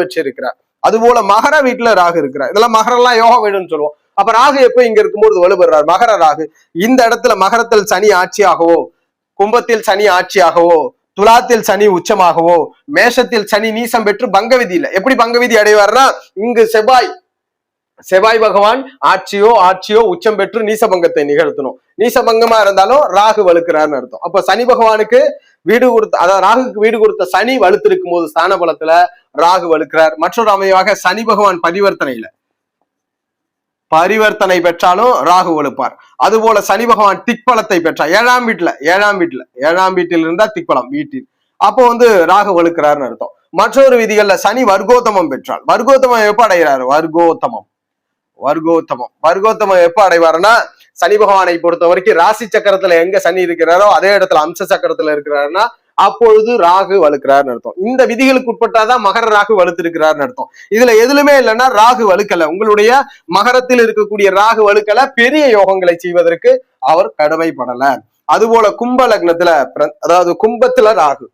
வச்சிருக்கிறார். அதுபோல மகர வீட்டுல ராகு இருக்கிறார். இதெல்லாம் மகரெல்லாம் யோகா வீடுன்னு சொல்லுவோம். அப்ப ராகு எப்ப இங்க இருக்கும்போது வலுபடுறார் மகர ராகு. இந்த இடத்துல மகரத்தில் சனி ஆட்சியாகவோ கும்பத்தில் சனி ஆட்சியாகவோ துலாத்தில் சனி உச்சமாகவோ மேஷத்தில் சனி நீசம் பெற்று பங்கவிதியில எப்படி பங்க விதி அடைவார்னா இங்கு செவ்வாய் செவ்வாய் பகவான் ஆட்சியோ ஆட்சியோ உச்சம் பெற்று நீசபங்கத்தை நிகழ்த்தணும். நீசபங்கமா இருந்தாலும் ராகு வலுக்கிறார்னு அர்த்தம். அப்ப சனி பகவானுக்கு வீடு கொடுத்த அதாவது ராகுக்கு வீடு கொடுத்த சனி வலுத்திருக்கும் போது ஸ்தான பலத்துல ராகு வலுக்கிறார். மற்றொரு அமைவாக சனி பகவான் பரிவர்த்தனையில. பரிவர்த்தனை பெற்றாலும் ராகு வலுப்பார். அதுபோல சனி பகவான் திக்பலத்தை பெற்றார். ஏழாம் வீட்டுல ஏழாம் வீட்டுல ஏழாம் வீட்டில் இருந்தா திக்பலம் வீட்டில். அப்போ வந்து ராகு வலுக்கிறார்னு அர்த்தம். மற்றொரு விதிகள்ல சனி வர்க்கோத்தமம் பெற்றால் வர்க்கோத்தமம் எப்ப அடைகிறாரு? வர்க்கோத்தமம். வர்கோத்தமம். வர்கோத்தமம் எப்ப அடைவாருன்னா சனி பகவானை பொறுத்த வரைக்கும் ராசி சக்கரத்துல எங்க சனி இருக்கிறாரோ அதே இடத்துல அம்ச சக்கரத்துல இருக்கிறாருன்னா அப்பொழுது ராகு வலுக்கிறார்னு அர்த்தம். இந்த விதிகளுக்கு உட்பட்டாதான் மகர ராகு வலுத்திருக்கிறார்னு அர்த்தம். இதுல எதுலுமே இல்லைன்னா ராகு வலுக்கல. உங்களுடைய மகரத்தில் இருக்கக்கூடிய ராகு வலுக்கல பெரிய யோகங்களை செய்வதற்கு அவர் கடமைப்படல. அதுபோல கும்ப லக்னத்துல அதாவது கும்பத்துல ராகு.